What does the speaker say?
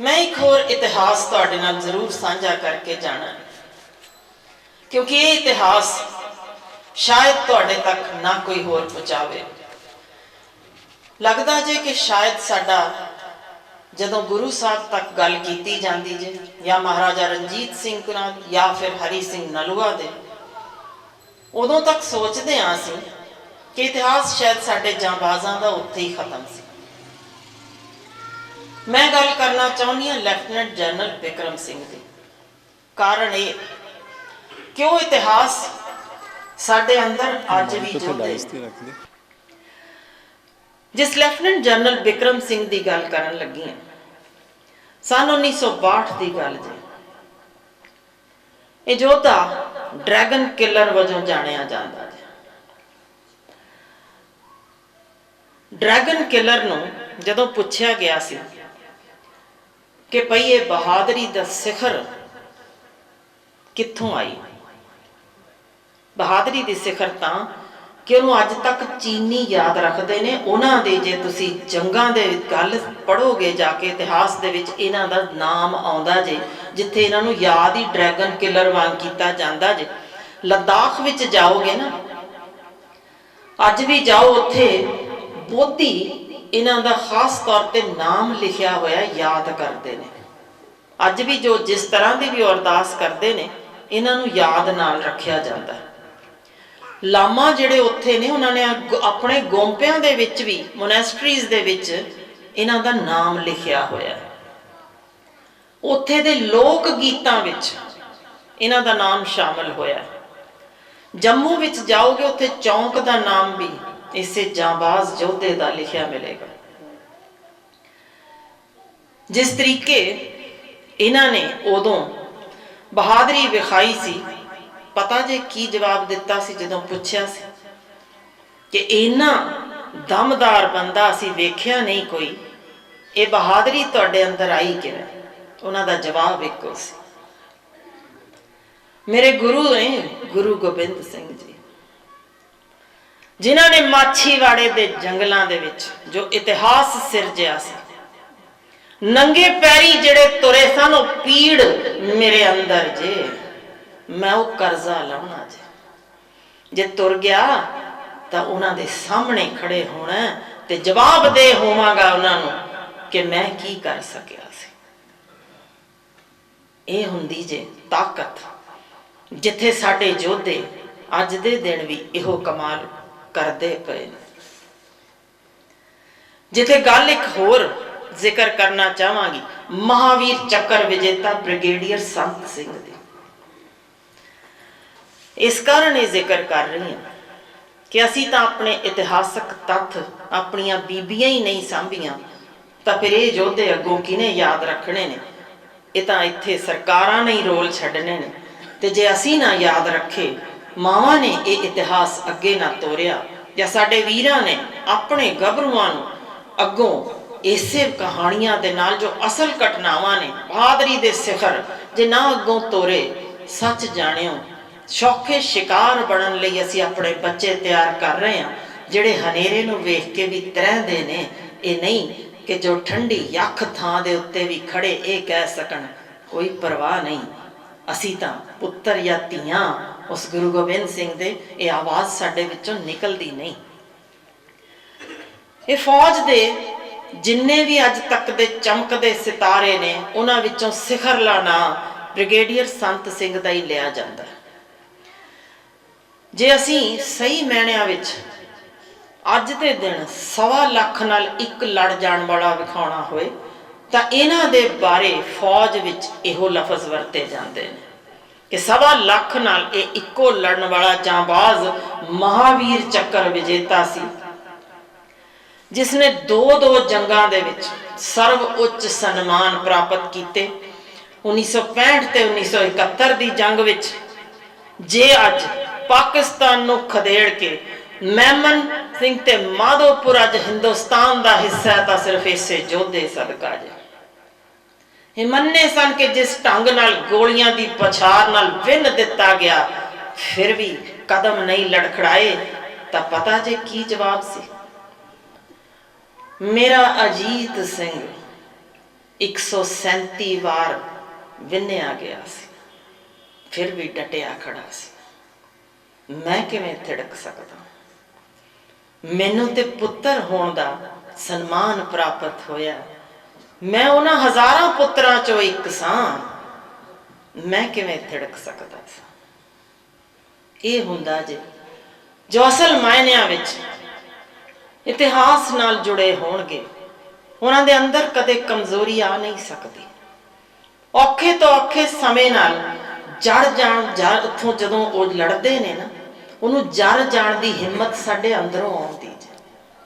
ਮੈਂ ਇੱਕ ਹੋਰ ਇਤਿਹਾਸ ਤੁਹਾਡੇ ਨਾਲ ਜ਼ਰੂਰ ਸਾਂਝਾ ਕਰਕੇ ਜਾਣਾ ਕਿਉਂਕਿ ਇਹ ਇਤਿਹਾਸ ਸ਼ਾਇਦ ਤੁਹਾਡੇ ਤੱਕ ਨਾ ਕੋਈ ਹੋਰ ਪਹੁੰਚਾਵੇ। ਲੱਗਦਾ ਜੇ ਕਿ ਸ਼ਾਇਦ ਸਾਡਾ ਜਦੋਂ ਗੁਰੂ ਸਾਹਿਬ ਤੱਕ ਗੱਲ ਕੀਤੀ ਜਾਂਦੀ ਜੇ, ਜਾਂ ਮਹਾਰਾਜਾ ਰਣਜੀਤ ਸਿੰਘ ਨਾਲ, ਜਾਂ ਫਿਰ ਹਰੀ ਸਿੰਘ ਨਲੂਆ ਦੇ, ਉਦੋਂ ਤੱਕ ਸੋਚਦੇ ਹਾਂ ਅਸੀਂ ਕਿ ਇਤਿਹਾਸ ਸ਼ਾਇਦ ਸਾਡੇ ਜਾਂਬਾਜ਼ਾਂ ਦਾ ਉੱਥੇ ਹੀ ਖਤਮ ਸੀ। ਮੈਂ ਗੱਲ ਕਰਨਾ ਚਾਹੁੰਦੀ ਹਾਂ ਲੈਫਟੀਨੈਂਟ ਜਨਰਲ ਵਿਕਰਮ ਸਿੰਘ ਦੀ। ਕਾਰਨ ਇਹ ਕਿ ਉਹ ਇਤਿਹਾਸ ਸਾਡੇ ਅੰਦਰ ਅੱਜ ਵੀ ਜੁੜਦੇ ਰੱਖ ਦੇ ਜਿਸ ਲੈਫਟੀਨੈਂਟ ਜਨਰਲ ਵਿਕਰਮ ਸਿੰਘ ਦੀ ਗੱਲ ਕਰਨ ਲੱਗੀ ਹਾਂ ਸਨ 1962 ਦੀ ਗੱਲ ਜੀ। ਇਹ ਯੋਧਾ ਡਰੈਗਨ ਕਿਲਰ ਵਜੋਂ ਜਾਣਿਆ ਜਾਂਦਾ ਹੈ ਡਰੈਗਨ ਕਿਲਰ ਨੂੰ ਜਦੋਂ ਪੁੱਛਿਆ ਗਿਆ ਸੀ ਕਿ ਭਈ ਇਹ ਬਹਾਦਰੀ ਦਾ ਸਿਖਰ ਕਿੱਥੋਂ ਆਈ? ਬਹਾਦਰੀ ਦੀ ਸਿਖਰ ਤਾਂ ਕਿ ਉਹਨੂੰ ਅੱਜ ਤੱਕ ਚੀਨੀ ਯਾਦ ਰੱਖਦੇ ਨੇ। ਉਹਨਾਂ ਦੇ ਜੇ ਤੁਸੀਂ ਜੰਗਾਂ ਦੇ ਗੱਲ ਪੜੋਗੇ ਜਾ ਕੇ, ਇਤਿਹਾਸ ਦੇ ਵਿੱਚ ਇਹਨਾਂ ਦਾ ਨਾਮ ਆਉਂਦਾ ਜੇ, ਜਿੱਥੇ ਇਹਨਾਂ ਨੂੰ ਯਾਦ ਹੀ ਡਰੈਗਨ ਕਿਲਰ ਵਾਂਗ ਕੀਤਾ ਜਾਂਦਾ ਜੇ। ਲਦਾਖ ਵਿੱਚ ਜਾਓਗੇ ਨਾ, ਅੱਜ ਵੀ ਜਾਓ ਉੱਥੇ ਬੋਧੀ ਇਹਨਾਂ ਦਾ ਖਾਸ ਤੌਰ ਤੇ ਨਾਮ ਲਿਖਿਆ ਹੋਇਆ ਯਾਦ ਕਰਦੇ ਨੇ। ਅੱਜ ਵੀ ਜੋ ਜਿਸ ਤਰ੍ਹਾਂ ਦੀ ਵੀ ਅਰਦਾਸ ਕਰਦੇ ਨੇ, ਇਹਨਾਂ ਨੂੰ ਯਾਦ ਨਾਲ ਰੱਖਿਆ ਜਾਂਦਾ ਹੈ। ਲਾਮਾ ਜਿਹੜੇ ਉੱਥੇ ਨੇ, ਉਹਨਾਂ ਨੇ ਆਪਣੇ ਗੋਂਪਿਆਂ ਦੇ ਵਿੱਚ ਵੀ, ਮੋਨੈਸਟਰੀਜ਼ ਦੇ ਵਿੱਚ ਇਹਨਾਂ ਦਾ ਨਾਮ ਲਿਖਿਆ ਹੋਇਆ ਹੈ। ਉੱਥੇ ਦੇ ਲੋਕ ਗੀਤਾਂ ਵਿੱਚ ਇਹਨਾਂ ਦਾ ਨਾਮ ਸ਼ਾਮਲ ਹੋਇਆ ਹੈ। ਜੰਮੂ ਵਿੱਚ ਜਾਓਗੇ, ਉੱਥੇ ਚੌਂਕ ਦਾ ਨਾਮ ਵੀ ਇਸੇ ਜਾਂਬਾਜ਼ ਯੋਧੇ ਦਾ ਲਿਖਿਆ ਮਿਲੇਗਾ। ਜਿਸ ਤਰੀਕੇ ਇਹਨਾਂ ਨੇ ਉਦੋਂ ਬਹਾਦਰੀ ਵਿਖਾਈ ਸੀ, ਪਤਾ ਜੇ ਕੀ ਜਵਾਬ ਦਿੱਤਾ ਸੀ ਜਦੋਂ ਪੁੱਛਿਆ ਸੀ ਕਿ ਇੰਨਾ ਦਮਦਾਰ ਬੰਦਾ ਅਸੀਂ ਵੇਖਿਆ ਨਹੀਂ ਕੋਈ, ਇਹ ਬਹਾਦਰੀ ਤੁਹਾਡੇ ਅੰਦਰ ਆਈ ਕਿਵੇਂ? ਉਹਨਾਂ ਦਾ ਜਵਾਬ ਇੱਕੋ ਸੀ। ਮੇਰੇ ਗੁਰੂ ਨੇ ਗੁਰੂ ਗੋਬਿੰਦ ਸਿੰਘ ਜੀ ਜਿਨ੍ਹਾਂ ਨੇ ਮਾਛੀਵਾੜੇ ਦੇ ਜੰਗਲਾਂ ਦੇ ਵਿੱਚ ਜੋ ਇਤਿਹਾਸ ਸਿਰਜਿਆ ਸੀ, ਨੰਗੇ ਪੈਰੀ ਜਿਹੜੇ ਤੁਰੇ ਸਨ, ਉਹ ਪੀੜ ਮੇਰੇ ਅੰਦਰ ਜੇ। ਮੈਂ ਉਹ ਕਰਜ਼ਾ ਲਾਉਣਾ ਜੇ। ਜੇ ਤੁਰ ਗਿਆ, ਤਾਂ ਉਹਨਾਂ ਦੇ ਸਾਹਮਣੇ ਖੜੇ ਹੋਣਾ ਤੇ ਜਵਾਬ ਦੇ ਹੋਵਾਂਗਾ ਉਹਨਾਂ ਨੂੰ ਕਿ ਮੈਂ ਕੀ ਕਰ ਸਕਿਆ ਸੀ। ਇਹ ਹੁੰਦੀ ਜੇ ਤਾਕਤ, ਜਿੱਥੇ ਸਾਡੇ ਯੋਧੇ ਅੱਜ ਦੇ ਦਿਨ ਵੀ ਇਹੋ ਕਮਾਲ ਕਰਦੇ ਪਏ ਨੇ। ਜਿੱਥੇ ਗੱਲ ਇੱਕ ਹੋਰ ਜ਼ਿਕਰ ਕਰਨਾ ਚਾਹਾਂਗੀ, ਮਹਾਵੀਰ ਚੱਕਰ ਵਿਜੇਤਾ ਬ੍ਰਿਗੇਡੀਅਰ ਸੰਤ ਸਿੰਘ ਦੀ। ਇਸ ਕਾਰਨ ਇਹ ਜ਼ਿਕਰ ਕਰ ਰਹੀ ਹਾਂ ਕਿ ਅਸੀਂ ਤਾਂ ਆਪਣੇ ਇਤਿਹਾਸਕ ਤੱਥ ਆਪਣੀਆਂ ਬੀਬੀਆਂ ਹੀ ਨਹੀਂ ਸਾਂਭੀਆਂ, ਤਾਂ ਫਿਰ ਇਹ ਯੋਧੇ ਅੱਗੋਂ ਕਿਨੇ ਯਾਦ ਰੱਖਣੇ ਨੇ? ਇਹ ਤਾਂ ਇੱਥੇ ਸਰਕਾਰਾਂ ਨੇ ਹੀ ਰੋਲ ਛੱਡਣੇ ਨੇ। ਤੇ ਜੇ ਅਸੀਂ ਨਾ ਯਾਦ ਰੱਖੇ ਮਾਵਾਂ ਨੇ ਇਹ ਇਤਿਹਾਸ ਅੱਗੇ ਨਾ ਤੋਰਿਆ ਜਾਂ ਸਾਡੇ ਵੀਰਾਂ ਨੇ ਆਪਣੇ ਗੱਭਰੂਆਂ ਨੂੰ ਅੱਗੋਂ ਇਸੇ ਕਹਾਣੀਆਂ ਦੇ ਨਾਲ ਜੋ ਅਸਲ ਘਟਨਾਵਾਂ ਨੇ ਬਹਾਦਰੀ ਦੇ ਸਿਖਰ ਜੇ ਨਾ ਅੱਗੋਂ ਤੋਰੇ, ਸੱਚ ਜਾਣਿਓ ਸ਼ੌਕੇ ਸ਼ਿਕਾਰ ਬਣਨ ਲਈ ਅਸੀਂ ਆਪਣੇ ਬੱਚੇ ਤਿਆਰ ਕਰ ਰਹੇ ਹਾਂ, ਜਿਹੜੇ ਹਨੇਰੇ ਨੂੰ ਵੇਖ ਕੇ ਵੀ ਤਰਹਿੰਦੇ ਨੇ। ਇਹ ਨਹੀਂ ਕਿ ਜੋ ਠੰਡੀ ਯੱਖ ਥਾਂ ਦੇ ਉੱਤੇ ਵੀ ਖੜੇ ਇਹ ਕਹਿ ਸਕਣ, ਕੋਈ ਪਰਵਾਹ ਨਹੀਂ। ਅਸੀਂ ਤਾਂ ਪੁੱਤਰ ਜਾਂ ਧੀਆਂ ਉਸ ਗੁਰੂ ਗੋਬਿੰਦ ਸਿੰਘ ਦੇ ਇਹ ਆਵਾਜ਼ ਸਾਡੇ ਵਿੱਚੋਂ ਨਿਕਲਦੀ ਨਹੀਂ। ਇਹ ਫੌਜ ਦੇ ਜਿੰਨੇ ਵੀ ਅੱਜ ਤੱਕ ਦੇ ਚਮਕਦੇ ਸਿਤਾਰੇ ਨੇ, ਉਹਨਾਂ ਵਿੱਚੋਂ ਸਿਖਰਲਾ ਨਾਂ ਬ੍ਰਿਗੇਡੀਅਰ ਸੰਤ ਸਿੰਘ ਦਾ ਹੀ ਲਿਆ ਜਾਂਦਾ। ਜੇ ਅਸੀਂ ਸਹੀ ਮੈਣਿਆਂ ਵਿੱਚ ਅੱਜ ਦੇ ਦਿਨ ਸਵਾ ਲੱਖ ਨਾਲ ਇੱਕ ਲੜ ਜਾਣ ਵਾਲਾ ਵਿਖਾਉਣਾ ਹੋਏ, ਤਾਂ ਇਹਨਾਂ ਦੇ ਬਾਰੇ ਫੌਜ ਵਿੱਚ ਇਹੋ ਲਫ਼ਜ਼ ਵਰਤੇ ਜਾਂਦੇ ਨੇ। ਕਿ ਸਵਾ ਲੱਖ ਨਾਲ ਇਹ ਇੱਕੋ ਲੜਨ ਵਾਲਾ ਜਾਂਬਾਜ਼ ਮਹਾਵੀਰ ਚੱਕਰ ਵਿਜੇਤਾ ਸੀ। ਜਿਸ ਨੇ ਦੋ ਦੋ ਜੰਗਾਂ ਦੇ ਵਿੱਚ ਸਰਵ ਉੱਚ ਸਨਮਾਨ ਪ੍ਰਾਪਤ ਕੀਤੇ। 1965 ਤੇ 1971 ਦੀ ਜੰਗ ਵਿੱਚ ਜੇ ਅੱਜ ਪਾਕਿਸਤਾਨ ਨੂੰ ਖਦੇੜ ਕੇ ਮਹਿਮਨ ਸਿੰਘ ਤੇ ਮਾਧੋਪੁਰ ਅੱਜ ਹਿੰਦੁਸਤਾਨ ਦਾ ਹਿੱਸਾ ਤਾਂ ਸਿਰਫ ਇਸੇ ਯੋਧੇ ਸਦਕਾ ਜੇ। ਇਹ ਮੰਨੇ ਸਨ ਕਿ ਜਿਸ ਢੰਗ ਨਾਲ ਗੋਲੀਆਂ ਦੀ ਪਛਾਰ ਨਾਲ ਵਿੰਨ ਦਿੱਤਾ ਗਿਆ, ਫਿਰ ਵੀ ਕਦਮ ਨਹੀਂ ਲੜਖੜਾਏ, ਤਾਂ ਪਤਾ ਜੇ ਕੀ ਜਵਾਬ ਸੀ? ਮੇਰਾ ਅਜੀਤ ਸਿੰਘ 137 ਵਾਰ ਵਿੰਨਿਆ ਗਿਆ ਸੀ, ਫਿਰ ਵੀ ਡਟਿਆ ਖੜਾ ਸੀ। ਮੈਂ ਕਿਵੇਂ ਥਿੜਕ ਸਕਦਾ? ਮੈਨੂੰ ਤੇ ਪੁੱਤਰ ਹੋਣ ਦਾ ਸਨਮਾਨ ਪ੍ਰਾਪਤ ਹੋਇਆ ਮੈਂ ਉਹਨਾਂ ਹਜ਼ਾਰਾਂ ਪੁੱਤਰਾਂ ਚੋਂ ਇੱਕ ਸਾਂ। ਮੈਂ ਕਿਵੇਂ ਥਿੜਕ ਸਕਦਾ ਸਾਂ? ਇਹ ਹੁੰਦਾ ਜੇ ਜੋ ਅਸਲ ਮਾਇਨਿਆਂ ਵਿੱਚ ਇਤਿਹਾਸ ਨਾਲ ਜੁੜੇ ਹੋਣਗੇ, ਉਹਨਾਂ ਦੇ ਅੰਦਰ ਕਦੇ ਕਮਜ਼ੋਰੀ ਆ ਨਹੀਂ ਸਕਦੀ। ਔਖੇ ਤੋਂ ਔਖੇ ਸਮੇਂ ਨਾਲ ਜੜ ਜਾਣ ਜੜ ਉੱਥੋਂ ਜਦੋਂ ਉਹ ਲੜਦੇ ਨੇ ਨਾ, ਉਹਨੂੰ ਜੜ ਜਾਣ ਦੀ ਹਿੰਮਤ ਸਾਡੇ ਅੰਦਰੋਂ ਆਉਂਦੀ।